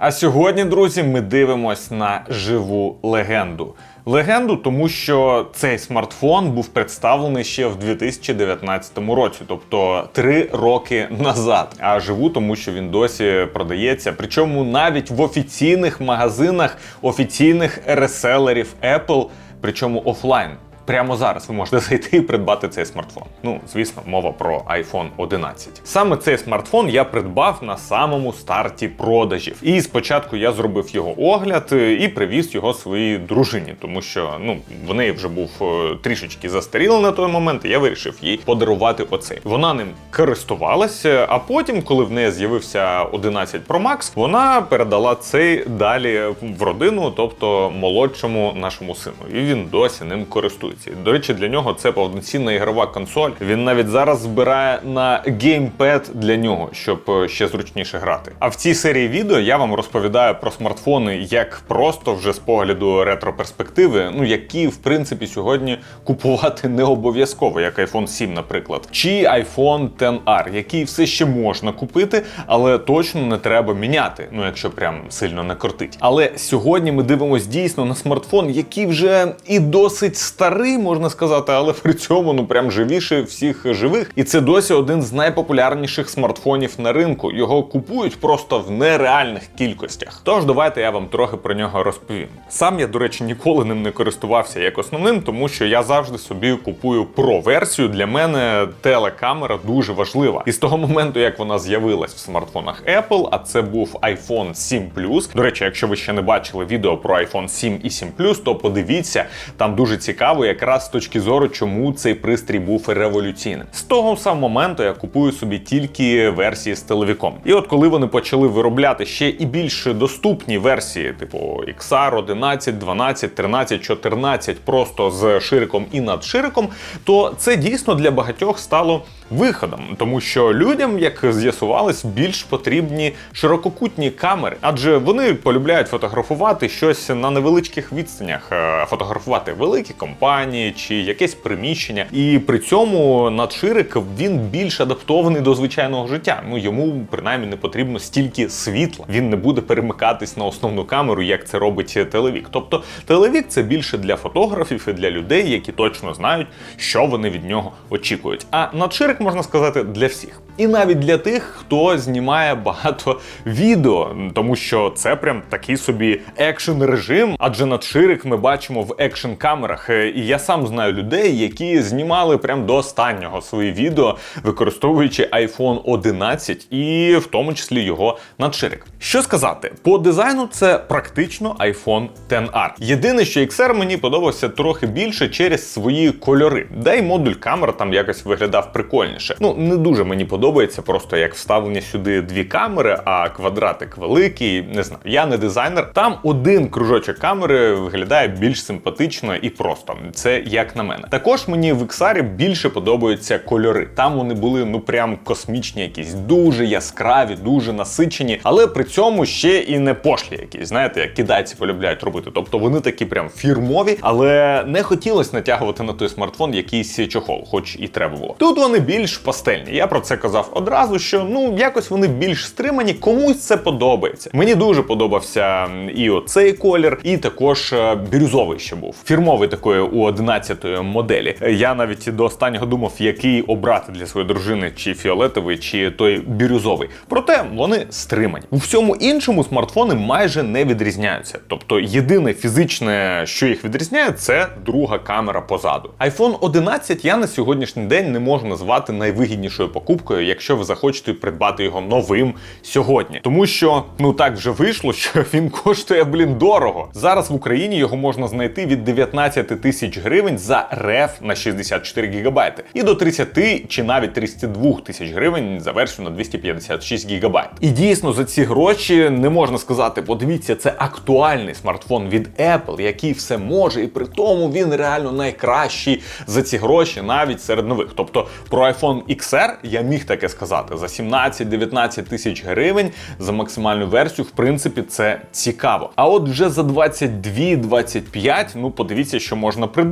А сьогодні, друзі, ми дивимось на живу легенду. Легенду, тому що цей смартфон був представлений ще в 2019 році, тобто три роки назад. А живу, тому що він досі продається. Причому навіть в офіційних магазинах офіційних реселерів Apple, причому офлайн. Прямо зараз ви можете зайти і придбати цей смартфон. Ну, звісно, мова про iPhone 11. Саме цей смартфон я придбав на самому старті продажів. І спочатку я зробив його огляд е, і привіз його своїй дружині, тому що ну в неї вже був е, трішечки застарілий на той момент. і Я вирішив їй подарувати оцей. Вона ним користувалася, а потім, коли в неї з'явився 11 Pro Max, вона передала цей далі в родину, тобто молодшому нашому сину. І він досі ним користується. До речі, для нього це повноцінна ігрова консоль. Він навіть зараз збирає на геймпед для нього, щоб е, ще зручніше грати. А в цій серії відео я вам розповідаю про смартфони як просто вже з погляду ретро-перспективи, ну які в принципі сьогодні купувати не обов'язково, як iPhone 7, наприклад, чи iPhone XR, який все ще можна купити, але точно не треба міняти. Ну якщо прям сильно не кортить. Але сьогодні ми дивимося дійсно на смартфон, який вже і досить старий, можна сказати, але при цьому ну прям живіше всіх живих. І це досі один з найпопулярніших смартфонів на ринку. Його купують просто в нереальних кількостях. Тож давайте я вам трохи про нього розповім. Сам я, до речі, ніколи ним не користувався як основним, тому що я завжди собі купую Pro-версію. Для мене телекамера дуже важлива. І з того моменту, як вона з'явилась в смартфонах Apple, а це був iPhone 7 Plus. До речі, якщо ви ще не бачили відео про iPhone 7 і 7 Plus, то подивіться, там дуже цікаво, якраз з точки зору, чому цей пристрій був революційним. З того самого моменту я купую собі тільки версії з телевіком. І от коли вони почали виробляти ще і більш доступні версії, типу XR 11, 12, 13, 14, просто з шириком і над шириком, то це дійсно для багатьох стало виходом, тому що людям, як з'ясувалось, більш потрібні ширококутні камери, адже вони полюбляють фотографувати щось на невеличких відстанях, е, фотографувати великі компанії чи якесь приміщення. І при цьому надширик він більш адаптований до звичайного життя. Ну йому принаймні не потрібно стільки світла. Він не буде перемикатись на основну камеру, як це робить телевік. Тобто телевік це більше для фотографів і для людей, які точно знають, що вони від нього очікують. А надширик можна сказати для всіх. І навіть для тих, хто знімає багато відео, тому що це прям такий собі екшен режим, адже надширик ми бачимо в екшн камерах. І я сам знаю людей, які знімали прям до останнього свої відео, використовуючи iPhone 11 і в тому числі його надширик. Що сказати, по дизайну це практично iPhone XR. Єдине, що XR мені подобався трохи більше через свої кольори, да й модуль камер там якось виглядав прикольніше. Ну не дуже мені подобається, просто як вставлені сюди дві камери, а квадратик великий. Не знаю, я не дизайнер. Там один кружочок камери виглядає більш симпатично і просто. Це як на мене. Також мені в XR більше подобаються кольори. Там вони були ну прям космічні, якісь дуже яскраві, дуже насичені, але при цьому ще і не пошлі, якісь знаєте, як китайці полюбляють робити. Тобто вони такі прям фірмові, але не хотілося натягувати на той смартфон якийсь чохол, хоч і треба було. Тут вони більш пастельні. Я про це казав одразу, що ну якось вони більш стримані, комусь це подобається. Мені дуже подобався і оцей колір, і також е, бірюзовий ще був. Фірмовий такої у 11-ї моделі. Я навіть до останнього думав, який обрати для своєї дружини, чи фіолетовий, чи той бірюзовий. Проте вони стримані. У всьому іншому смартфони майже не відрізняються. Тобто єдине фізичне, що їх відрізняє, це друга камера позаду. iPhone 11 я на сьогоднішній день не можу назвати найвигіднішою покупкою, якщо ви захочете придбати його новим сьогодні. Тому що ну так вже вийшло, що він коштує, блін, дорого. Зараз в Україні його можна знайти від 19 тисяч гривень за реф на 64 гігабайти і до 30 чи навіть 32 тисяч гривень за версію на 256 гігабайт. І дійсно за ці гроші не можна сказати, подивіться, це актуальний смартфон від Apple, який все може, і при тому він реально найкращий за ці гроші навіть серед нових. Тобто про iPhone XR я міг таке сказати за 17-19 тисяч гривень за максимальну версію. В принципі, це цікаво. А от вже за 22-25, ну подивіться, що можна придбати.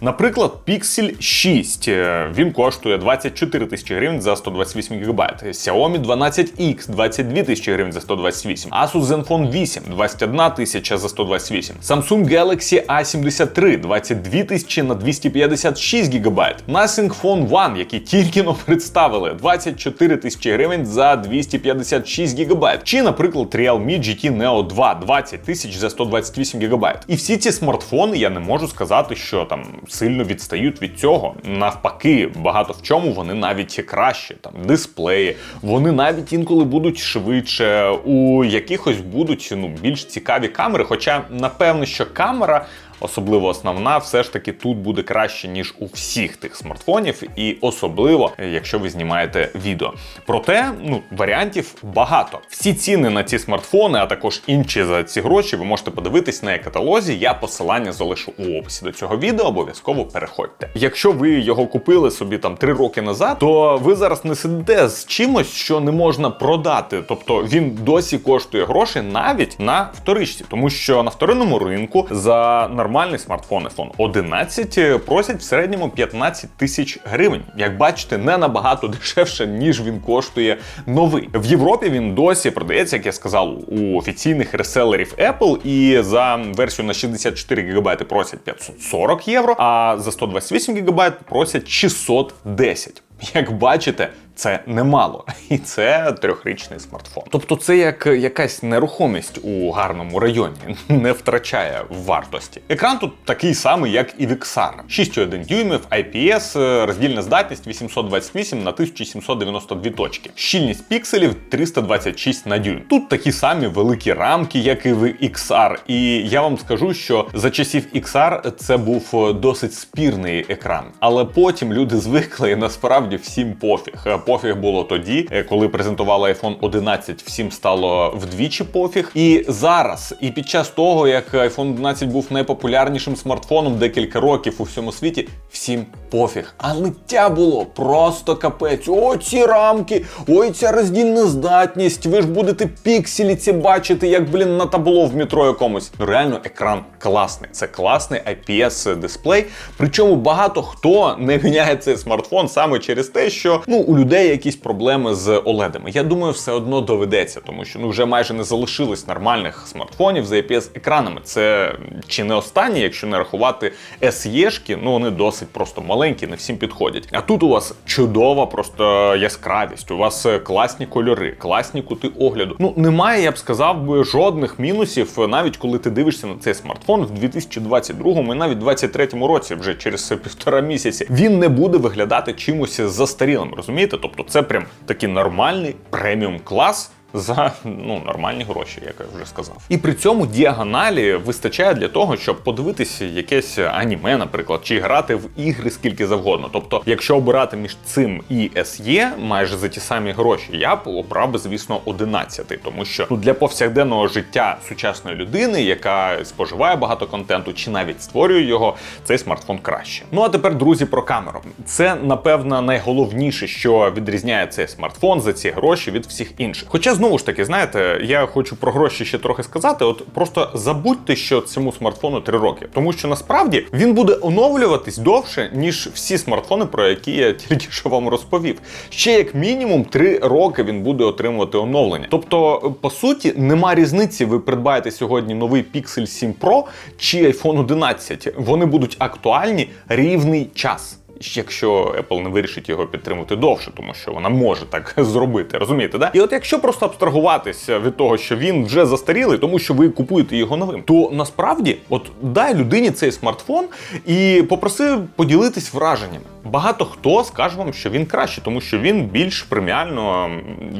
Наприклад, Pixel 6. е, Він коштує 24 тисячі гривень за 128 ГБ. Xiaomi 12X 22 тисячі гривень за 128. Asus Zenfone 8 21 тисяча за 128. Samsung Galaxy A73 22 тисячі на 256 ГБ. Nothing Phone One, який тільки но представили, 24 тисячі гривень за 256 ГБ. Чи, наприклад, Realme GT Neo 2 20 тисяч за 128 ГБ. І всі ці смартфони я не можу сказати, що там сильно відстають від цього. Навпаки, багато в чому вони навіть краще. Там дисплеї, вони навіть інколи будуть швидше, у якихось будуть ну більш цікаві камери. Хоча напевно, що камера. Особливо основна, все ж таки тут буде краще, ніж у всіх тих смартфонів, і особливо, якщо ви знімаєте відео. Проте, ну, варіантів багато. Всі ціни на ці смартфони, а також інші за ці гроші, ви можете подивитись на каталозі. Я посилання залишу у описі до цього відео, обов'язково переходьте. Якщо ви його купили собі там 3 роки назад, то ви зараз не сидите з чимось, що не можна продати. Тобто він досі коштує гроші навіть на вторичці, тому що на вторинному ринку за нормальний смартфон iPhone 11 просять в середньому 15 тисяч гривень. Як бачите, не набагато дешевше, ніж він коштує новий. В Європі він досі продається, як я сказав, у офіційних реселерів Apple, і за версію на 64 ГБ просять 540 євро, а за 128 ГБ просять 610. Як бачите, це немало, і це трьохрічний смартфон. Тобто, це як якась нерухомість у гарному районі, не втрачає вартості. Екран тут такий самий, як і в XR. 6,1 дюймів, IPS, роздільна здатність 828 на 1792 точки. Щільність пікселів 326 на дюйм. Тут такі самі великі рамки, як і в XR. І я вам скажу, що за часів XR це був досить спірний екран, але потім люди звикли і насправді всім пофіг пофіг було тоді, е, коли презентували iPhone 11, всім стало вдвічі пофіг. І зараз, і під час того, як iPhone 11 був найпопулярнішим смартфоном декілька років у всьому світі, всім пофіг. А лиття було просто капець. О, ці рамки, ой, ця роздільна здатність. Ви ж будете пікселі ці бачити, як, блін, на табло в метро якомусь. Ну реально, екран класний. Це класний IPS дисплей. Причому багато хто не ганяє цей смартфон саме через те, що ну у людей якісь проблеми з OLED-ами. Я думаю, все одно доведеться, тому що ну вже майже не залишилось нормальних смартфонів з IPS-екранами. Це чи не останні, якщо не рахувати SE-шки, ну вони досить просто маленькі, не всім підходять. А тут у вас чудова просто яскравість, у вас класні кольори, класні кути огляду. Ну немає, я б сказав, би жодних мінусів, навіть коли ти дивишся на цей смартфон в 2022 і навіть 2023 році, вже через півтора місяці, він не буде виглядати чимось застарілим. Розумієте? Тобто, це прям такий нормальний преміум клас. За ну нормальні гроші, як я вже сказав, і при цьому діагоналі вистачає для того, щоб подивитися якесь аніме, наприклад, чи грати в ігри скільки завгодно. Тобто, якщо обирати між цим і SE майже за ті самі гроші, я б обрав би, звісно, 11, тому що ну для повсякденного життя сучасної людини, яка споживає багато контенту, чи навіть створює його, цей смартфон краще. Ну а тепер, друзі, про камеру. Це напевно найголовніше, що відрізняє цей смартфон за ці гроші від всіх інших. Хоча знову ж таки, знаєте, я хочу про гроші ще трохи сказати. От просто забудьте, що цьому смартфону 3 роки, тому що насправді він буде оновлюватись довше, ніж всі смартфони, про які я тільки що вам розповів. Ще як мінімум 3 роки він буде отримувати оновлення. Тобто, по суті, нема різниці. Ви придбаєте сьогодні новий Pixel 7 Pro чи iPhone 11. Вони будуть актуальні рівний час якщо Apple не вирішить його підтримувати довше, тому що вона може так зробити, розумієте, да? І от якщо просто абстрагуватися від того, що він вже застарілий, тому що ви купуєте його новим, то насправді, от дай людині цей смартфон і попроси поділитись враженнями. Багато хто скаже вам, що він краще, тому що він більш преміально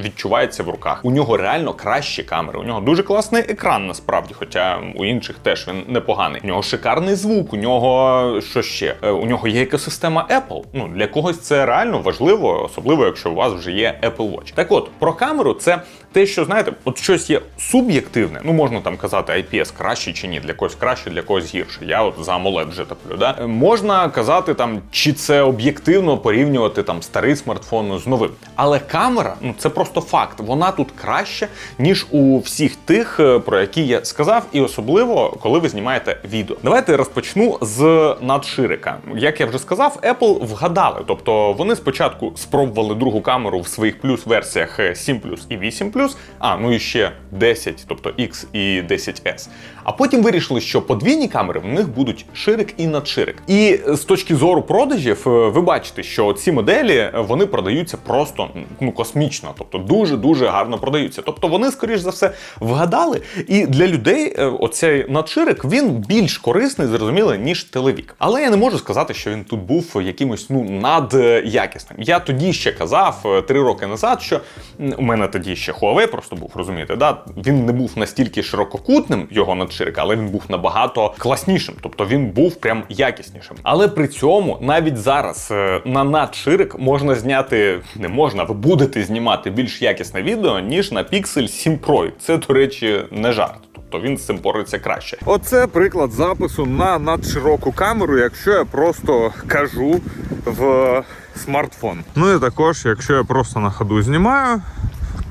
відчувається в руках. У нього реально кращі камери. У нього дуже класний екран, насправді, хоча у інших теж він непоганий. У нього шикарний звук, у нього що ще? Е, у нього є екосистема Apple. Ну для когось це реально важливо, особливо якщо у вас вже є Apple Watch. Так от про камеру це те, що знаєте, от щось є суб'єктивне, ну можна там казати, IPS краще чи ні, для когось краще, для когось гірше. Я от за AMOLED вже топлю. Да? Е, Можна казати там, чи це об'єктивно порівнювати там старий смартфон з новим. Але камера, ну це просто факт. Вона тут краще, ніж у всіх тих, е, про які я сказав, і особливо коли ви знімаєте відео. Давайте розпочну з надширика. Як я вже сказав, Apple вгадали. Тобто вони спочатку спробували другу камеру в своїх плюс версіях 7 і 8 а ну і ще 10, тобто X і 10S. А потім вирішили, що подвійні камери в них будуть ширик і надширик. І з точки зору продажів, е, ви бачите, що ці моделі е, вони продаються просто ну космічно, тобто дуже дуже гарно продаються. Тобто вони, скоріш за все, вгадали. І для людей е, оцей надширик він більш корисний, зрозуміло, ніж телевік. Але я не можу сказати, що він тут був якимось ну надякісним. Я тоді ще казав е, три роки назад, що у мене тоді ще Huawei просто був, розумієте, да? він не був настільки ширококутним, його надширик, але він був набагато класнішим, тобто він був прям якіснішим. Але при цьому навіть зараз е, на надширик можна зняти, не можна, ви будете знімати більш якісне відео, ніж на Pixel 7 Pro. Це, до речі, не жарт. Тобто він з цим бореться краще. Оце приклад запису на надшироку камеру, якщо я просто кажу в смартфон. Ну і також, якщо я просто на ходу знімаю,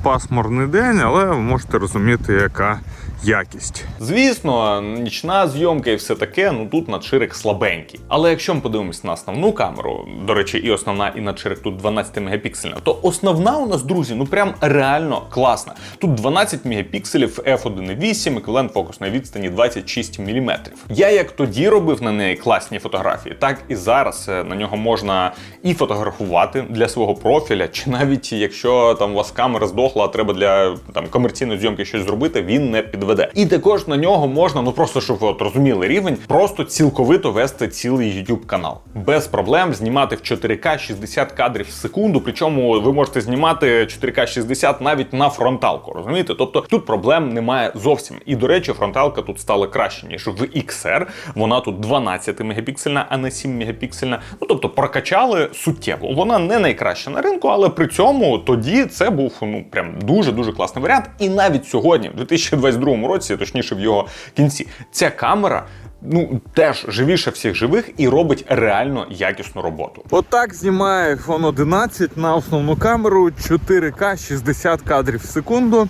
пасмурний день, але ви можете розуміти, яка якість. Звісно, нічна зйомка і все таке, ну тут надширик слабенький. Але якщо ми подивимось на основну камеру, до речі, і основна, і надширик тут 12 мегапіксельна, то основна у нас, друзі, ну прям реально класна. Тут 12 мегапікселів f1.8, еквівалент фокусної відстані 26 мм. Я як тоді робив на неї класні фотографії, так і зараз е, на нього можна і фотографувати для свого профіля, чи навіть якщо там у вас камера здохла, а треба для там комерційної зйомки щось зробити, він не підведе. І також на нього можна, ну просто щоб ви от розуміли рівень, просто цілковито вести цілий YouTube канал. Без проблем знімати в 4К 60 кадрів в секунду. Причому ви можете знімати 4К 60 навіть на фронталку. Розумієте? Тобто тут проблем немає зовсім. І до речі, фронталка тут стала краще, ніж в XR. Вона тут 12 мегапіксельна, а не 7 мегапіксельна. Ну тобто прокачали суттєво. Вона не найкраща на ринку, але при цьому тоді це був ну прям дуже дуже класний варіант. І навіть сьогодні, в 2022 році, точніше в його кінці, ця камера. Ну, теж живіше всіх живих і робить реально якісну роботу. Отак знімає iPhone 11 на основну камеру 4К 60 кадрів в секунду.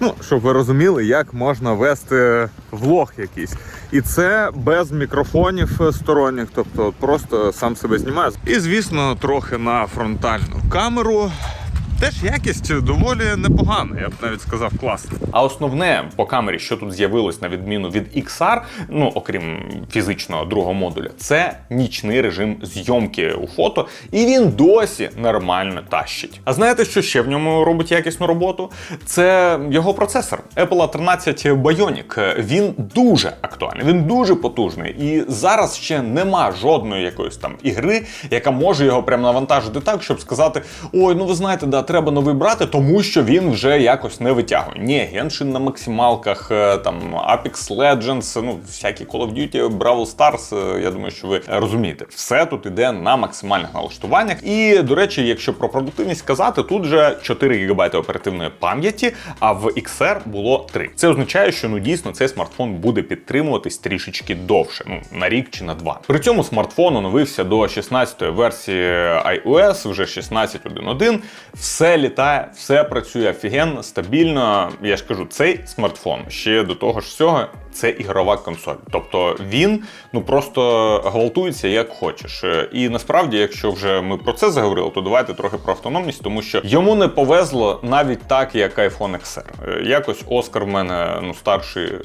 Ну, щоб ви розуміли, як можна вести влог якийсь. І це без мікрофонів сторонніх, тобто просто сам себе знімаю. І звісно, трохи на фронтальну камеру. Теж якість доволі непогана, я б навіть сказав, класна. А основне по камері, що тут з'явилось на відміну від XR, ну окрім фізичного другого модуля, це нічний режим зйомки у фото, і він досі нормально тащить. А знаєте, що ще в ньому робить якісну роботу? Це його процесор Apple A13 Bionic. Він дуже актуальний, він дуже потужний. І зараз ще нема жодної якоїсь там ігри, яка може його прям навантажити так, щоб сказати: ой, ну ви знаєте, да, треба новий брати, тому що він вже якось не витягує. Ні, Геншин на максималках, е, там Apex Legends, ну всякі Call of Duty, Brawl Stars, е, я думаю, що ви розумієте. Все тут іде на максимальних налаштуваннях. І, до речі, якщо про продуктивність казати, тут вже 4 ГБ оперативної пам'яті, а в XR було 3. Це означає, що ну дійсно цей смартфон буде підтримуватись трішечки довше, ну на рік чи на два. При цьому смартфон оновився до 16-ї версії iOS, вже 16.1.1. Все літає, все працює офігенно, стабільно. Я ж кажу, цей смартфон ще до того ж всього. Це ігрова консоль, тобто він ну просто гвалтується як хочеш. І насправді, якщо вже ми про це заговорили, то давайте трохи про автономність, тому що йому не повезло навіть так, як iPhone XR. Е, Якось Оскар в мене ну старший е,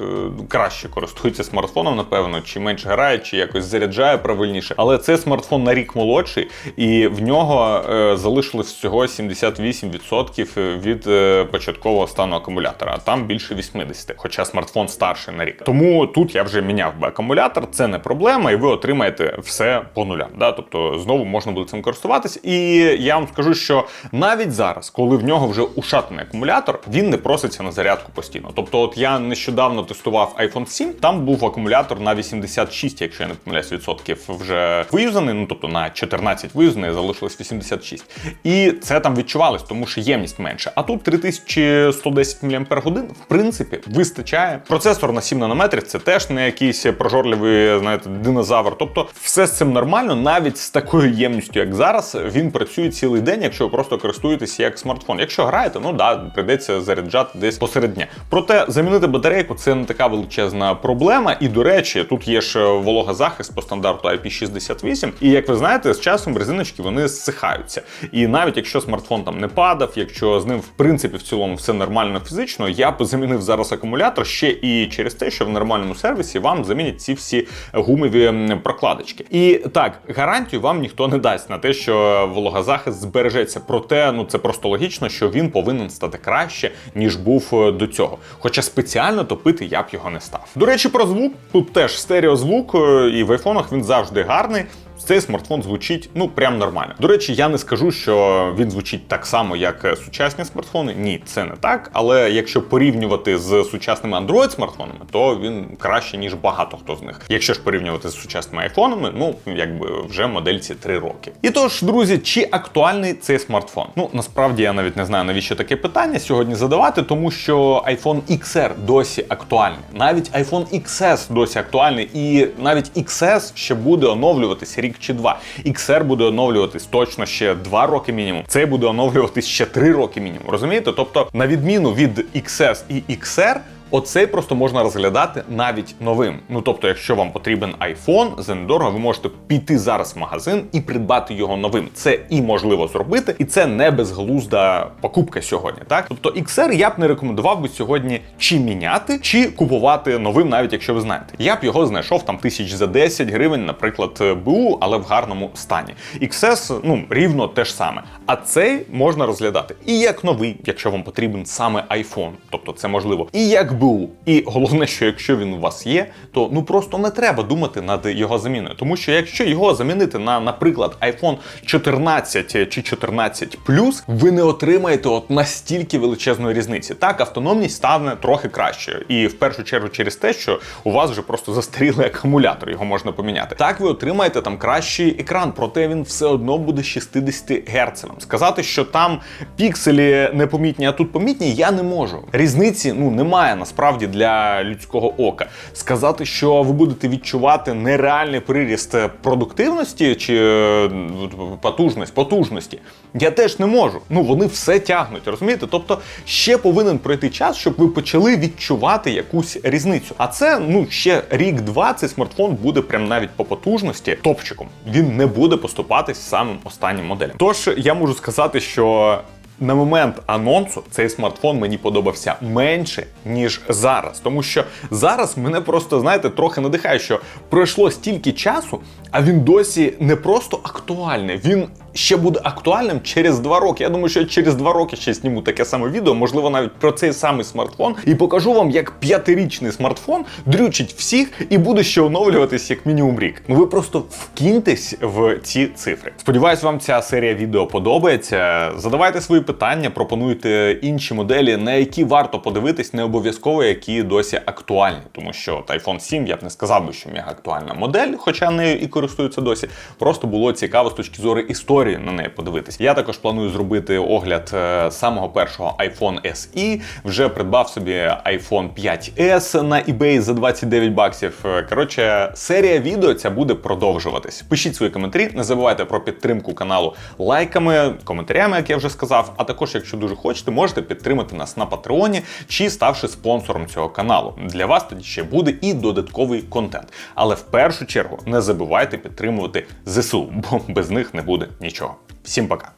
краще користується смартфоном, напевно, чи менше грає, чи якось заряджає правильніше. Але це смартфон на рік молодший, і в нього е, залишилось всього 78% від е, початкового стану акумулятора, а там більше 80%, хоча смартфон старший на рік. Тому тут я вже міняв би акумулятор, це не проблема, і ви отримаєте все по нулям. Да? Тобто знову можна буде цим користуватись. І я вам скажу, що навіть зараз, коли в нього вже ушатаний акумулятор, він не проситься на зарядку постійно. Тобто, от я нещодавно тестував iPhone 7, там був акумулятор на 86, якщо я не помиляюсь, відсотків вже виюзаний. Ну тобто на 14 виюзаний, залишилось 86. І це там користувались, тому що ємність менше. А тут 3110 мАч, в принципі, вистачає. Процесор на 7 нанометрів це теж не якийсь прожорливий, знаєте, динозавр. Тобто, все з цим нормально, навіть з такою ємністю, як зараз, він працює цілий день, якщо ви просто користуєтесь як смартфон. Якщо граєте, ну да, прийдеться заряджати десь посеред дня. Проте замінити батарейку це не така величезна проблема. І до речі, тут є ж вологозахист по стандарту IP68. І як ви знаєте, з часом резиночки вони зсихаються. І навіть якщо смартфон там не падав, якщо з ним в принципі в цілому все нормально фізично, я б замінив зараз акумулятор ще і через те, що в нормальному сервісі вам замінять ці всі гумові прокладочки. І так, гарантію вам ніхто не дасть на те, що вологозахист збережеться. Проте, ну це просто логічно, що він повинен стати краще, ніж був е, до цього. Хоча спеціально топити я б його не став. До речі, про звук тут теж стереозвук, е, і в айфонах він завжди гарний. Цей смартфон звучить ну прям нормально. До речі, я не скажу, що він звучить так само, як е, сучасні смартфони. Ні, це не так. Але якщо порівнювати з сучасними Android смартфонами, то він краще ніж багато хто з них. Якщо ж порівнювати з сучасними айфонами, ну якби вже модельці 3 роки. І тож, друзі, чи актуальний цей смартфон? Ну насправді я навіть не знаю навіщо таке питання сьогодні задавати, тому що iPhone XR досі актуальний, навіть iPhone XS досі актуальний, і навіть XS ще буде оновлюватись рік чи два. XR буде оновлюватись точно ще 2 роки мінімум. Цей буде оновлюватись ще 3 роки мінімум. Розумієте? Тобто, на відміну від XS і XR, Оцей просто можна розглядати навіть новим. Ну тобто, якщо вам потрібен iPhone за недорого, ви можете піти зараз в магазин і придбати його новим. Це і можливо зробити, і це не безглузда покупка сьогодні. Так, тобто XR я б не рекомендував би сьогодні чи міняти, чи купувати новим, навіть якщо ви знаєте. Я б його знайшов там тисяч за 10 гривень, наприклад, БУ, але в гарному стані. XS, ну рівно те ж саме. А цей можна розглядати і як новий, якщо вам потрібен саме iPhone, тобто це можливо, і як БУ. І головне, що якщо він у вас є, то ну просто не треба думати над його заміною. Тому що якщо його замінити на, наприклад, iPhone 14 чи 14 ви не отримаєте от настільки величезної різниці. Так, автономність стане трохи кращою. І в першу чергу через те, що у вас вже просто застарілий акумулятор, його можна поміняти. Так, ви отримаєте там кращий екран, проте він все одно буде 60 Гц. Сказати, що там пікселі непомітні, а тут помітні, я не можу. Різниці ну немає насправді для людського ока. Сказати, що ви будете відчувати нереальний приріст продуктивності чи е, потужність, потужності, я теж не можу. Ну вони все тягнуть, розумієте? Тобто ще повинен пройти час, щоб ви почали відчувати якусь різницю. А це ну ще рік-два цей смартфон буде прям навіть по потужності топчиком. Він не буде поступатись самим останнім моделям. Тож я можу сказати, що на момент анонсу цей смартфон мені подобався менше, ніж зараз. Тому що зараз мене просто, знаєте, трохи надихає, що пройшло стільки часу, а він досі не просто актуальний, він ще буде актуальним через два роки. Я думаю, що я через два роки ще зніму таке саме відео, можливо, навіть про цей самий смартфон, і покажу вам, як п'ятирічний смартфон дрючить всіх і буде ще оновлюватись як мінімум рік. Ну ви просто вкиньтесь в ці цифри. Сподіваюсь, вам ця серія відео подобається. Задавайте свої питання, пропонуйте інші моделі, на які варто подивитись, не обов'язково які досі актуальні, тому що от iPhone 7 я б не сказав би, що мега актуальна модель, хоча нею і користуються досі. Просто було цікаво з точки зору історії на неї подивитись. Я також планую зробити огляд е, самого першого iPhone SE. Вже придбав собі iPhone 5S на eBay за 29 баксів. Е, Коротше, серія відео ця буде продовжуватись. Пишіть свої коментарі, не забувайте про підтримку каналу лайками, коментарями, як я вже сказав. А також, якщо дуже хочете, можете підтримати нас на Патреоні чи ставши спонсором цього каналу. Для вас тоді ще буде і додатковий контент. Але в першу чергу не забувайте підтримувати ЗСУ, бо без них не буде нічого. Всім пока.